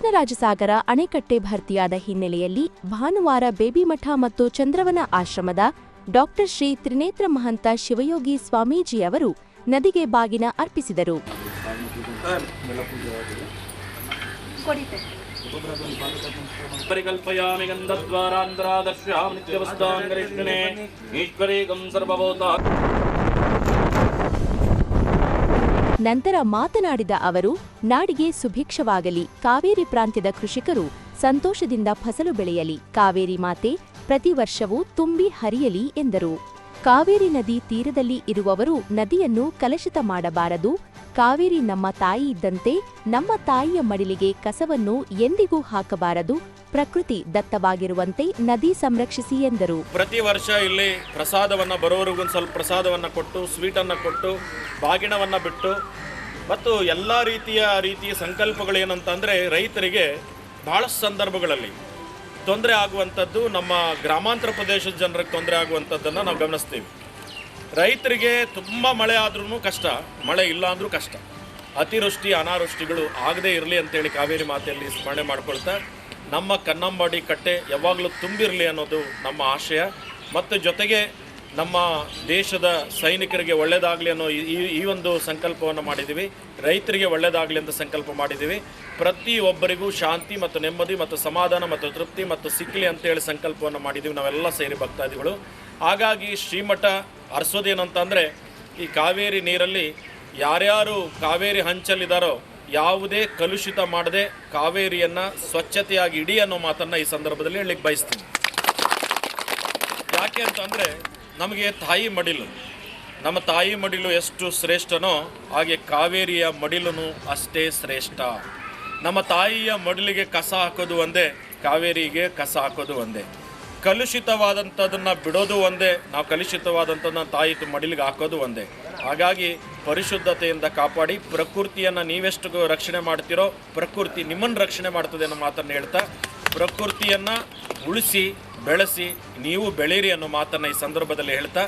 ಕೃಷ್ಣರಾಜಸಾಗರ ಅಣೆಕಟ್ಟೆ ಭರ್ತಿಯಾದ ಹಿನ್ನೆಲೆಯಲ್ಲಿ ಭಾನುವಾರ ಬೇಬಿಮಠ ಮತ್ತು ಚಂದ್ರವನ ಆಶ್ರಮದ ಡಾಕ್ಟರ್ ಶ್ರೀ ತ್ರಿನೇತ್ರ ಮಹಂತ ಶಿವಯೋಗಿ ಸ್ವಾಮೀಜಿಯವರು ನದಿಗೆ ಬಾಗಿನ ಅರ್ಪಿಸಿದರು. ಪರಿಕಲ್ಪಯಾಮಿ ಗಂಧದ್ವಾರಾಂಧ್ರಾದರ್ಶ್ಯಾಮಿತ್ಯವಸ್ಥಾಂಗರಿಷ್ಣೇ ಈಶ್ವರೇಗಂ ಸರ್ವಭೂತ. ನಂತರ ಮಾತನಾಡಿದ ಅವರು, ನಾಡಿಗೆ ಸುಭಿಕ್ಷವಾಗಲಿ. ಕಾವೇರಿ ಪ್ರಾಂತ್ಯದ ಕೃಷಿಕರು ಸಂತೋಷದಿಂದ ಫಸಲು ಬೆಳೆಯಲಿ. ಕಾವೇರಿ ಮಾತೆ ಪ್ರತಿ ವರ್ಷವೂ ತುಂಬಿ ಹರಿಯಲಿ ಎಂದರು. ಕಾವೇರಿ ನದಿ ತೀರದಲ್ಲಿ ಇರುವವರು ನದಿಯನ್ನು ಕಲುಷಿತ ಮಾಡಬಾರದು. ಕಾವೇರಿ ನಮ್ಮ ತಾಯಿ ಇದ್ದಂತೆ ನಮ್ಮ ತಾಯಿಯ ಮಡಿಲಿಗೆ ಕಸವನ್ನು ಎಂದಿಗೂ ಹಾಕಬಾರದು, ಪ್ರಕೃತಿ ದತ್ತವಾಗಿರುವಂತೆ ನದಿ ಸಂರಕ್ಷಿಸಿ ಎಂದರು. ಪ್ರತಿ ವರ್ಷ ಇಲ್ಲಿ ಪ್ರಸಾದವನ್ನು ಬರೋರಿಗೂ ಸ್ವಲ್ಪ ಪ್ರಸಾದವನ್ನು ಕೊಟ್ಟು ಸ್ವೀಟನ್ನು ಕೊಟ್ಟು, ಬಾಗಿಣವನ್ನು ಬಿಟ್ಟು, ಮತ್ತು ಎಲ್ಲ ರೀತಿಯ ರೀತಿಯ ಸಂಕಲ್ಪಗಳು ಏನಂತಂದರೆ ರೈತರಿಗೆ ಬಹಳಷ್ಟು ಸಂದರ್ಭಗಳಲ್ಲಿ ತೊಂದರೆ ಆಗುವಂಥದ್ದು ನಮ್ಮ ಗ್ರಾಮಾಂತರ ಪ್ರದೇಶದ ಜನರಿಗೆ ತೊಂದರೆ ಆಗುವಂಥದ್ದನ್ನು ನಾವು ಗಮನಿಸ್ತೀವಿ. ರೈತರಿಗೆ ತುಂಬ ಮಳೆ ಆದ್ರೂ ಕಷ್ಟ, ಮಳೆ ಇಲ್ಲ ಅಂದರೂ ಕಷ್ಟ. ಅತಿವೃಷ್ಟಿ, ಅನಾವೃಷ್ಟಿಗಳು ಆಗದೇ ಇರಲಿ ಅಂತೇಳಿ ಕಾವೇರಿ ಮಾತೆಯಲ್ಲಿ ಸ್ಮರಣೆ ಮಾಡಿಕೊಳ್ತಾ, ನಮ್ಮ ಕನ್ನಂಬಾಡಿ ಕಟ್ಟೆ ಯಾವಾಗಲೂ ತುಂಬಿರಲಿ ಅನ್ನೋದು ನಮ್ಮ ಆಶಯ. ಮತ್ತು ಜೊತೆಗೆ ನಮ್ಮ ದೇಶದ ಸೈನಿಕರಿಗೆ ಒಳ್ಳೆಯದಾಗಲಿ ಅನ್ನೋ ಈ- ಈ ಒಂದು ಸಂಕಲ್ಪವನ್ನು ಮಾಡಿದ್ದೀವಿ. ರೈತರಿಗೆ ಒಳ್ಳೆಯದಾಗಲಿ ಅಂತ ಸಂಕಲ್ಪ ಮಾಡಿದ್ದೀವಿ. ಪ್ರತಿಯೊಬ್ಬರಿಗೂ ಶಾಂತಿ ಮತ್ತು ನೆಮ್ಮದಿ ಮತ್ತು ಸಮಾಧಾನ ಮತ್ತು ತೃಪ್ತಿ ಮತ್ತು ಸಿಕ್ಕಲಿ ಅಂತೇಳಿ ಸಂಕಲ್ಪವನ್ನು ಮಾಡಿದ್ದೀವಿ. ನಾವೆಲ್ಲ ಸೇರಿ ಭಕ್ತಾದಿಗಳು. ಹಾಗಾಗಿ ಶ್ರೀಮಠ ಅರ್ಸೋದೇನಂತಂದರೆ, ಈ ಕಾವೇರಿ ನೀರಲ್ಲಿ ಯಾರ್ಯಾರು ಕಾವೇರಿ ಹಂಚಲ್ಲಿದ್ದಾರೋ ಯಾವುದೇ ಕಲುಷಿತ ಮಾಡದೆ ಕಾವೇರಿಯನ್ನು ಸ್ವಚ್ಛತೆಯಾಗಿ ಇಡಿ ಅನ್ನೋ ಮಾತನ್ನು ಈ ಸಂದರ್ಭದಲ್ಲಿ ಹೇಳಲಿಕ್ಕೆ ಬಯಸ್ತೀನಿ. ಯಾಕೆ ಅಂತಂದರೆ, ನಮಗೆ ತಾಯಿ ಮಡಿಲು, ನಮ್ಮ ತಾಯಿ ಮಡಿಲು ಎಷ್ಟು ಶ್ರೇಷ್ಠನೋ ಹಾಗೆ ಕಾವೇರಿಯ ಮಡಿಲೂ ಅಷ್ಟೇ ಶ್ರೇಷ್ಠ. ನಮ್ಮ ತಾಯಿಯ ಮಡಿಲಿಗೆ ಕಸ ಹಾಕೋದು ಒಂದೇ, ಕಾವೇರಿಗೆ ಕಸ ಹಾಕೋದು ಒಂದೇ. ಕಲುಷಿತವಾದಂಥದ್ದನ್ನು ಬಿಡೋದು ಒಂದೇ, ನಾವು ಕಲುಷಿತವಾದಂಥದ್ದನ್ನ ತಾಯಿ ಮಡಿಲಿಗೆ ಹಾಕೋದು ಒಂದೇ. ಹಾಗಾಗಿ ಪರಿಶುದ್ಧತೆಯಿಂದ ಕಾಪಾಡಿ, ಪ್ರಕೃತಿಯನ್ನು ನೀವೆಷ್ಟು ರಕ್ಷಣೆ ಮಾಡ್ತಿರೋ, ಪ್ರಕೃತಿ ನಿಮ್ಮನ್ನು ರಕ್ಷಣೆ ಮಾಡ್ತದೆ ಅನ್ನೋ ಮಾತನ್ನು ಹೇಳ್ತಾ, ಪ್ರಕೃತಿಯನ್ನು ಉಳಿಸಿ, ಬೆಳೆಸಿ, ನೀವು ಬೆಳೀರಿ ಅನ್ನೋ ಮಾತನ್ನು ಈ ಸಂದರ್ಭದಲ್ಲಿ ಹೇಳ್ತಾ.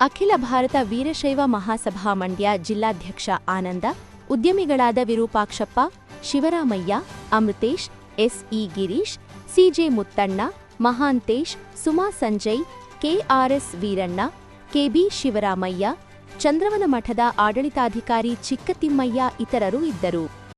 ಅಖಿಲ ಭಾರತ ವೀರಶೈವ ಮಹಾಸಭಾ ಮಂಡ್ಯ ಜಿಲ್ಲಾಧ್ಯಕ್ಷ Ananda, ಉದ್ಯಮಿಗಳಾದ Virupakshappa, Shivaramaiah, Amruthesh, SE Girish, CJ Muttanna Mahantesh Suma Sanjay KRS Veeranna KB Shivaramaiah Chandravana ಮಠದ ಆಡಳಿತಾಧಿಕಾರಿ ಚಿಕ್ಕತಿಮ್ಮಯ್ಯ ಇತರರು ಇದ್ದರು.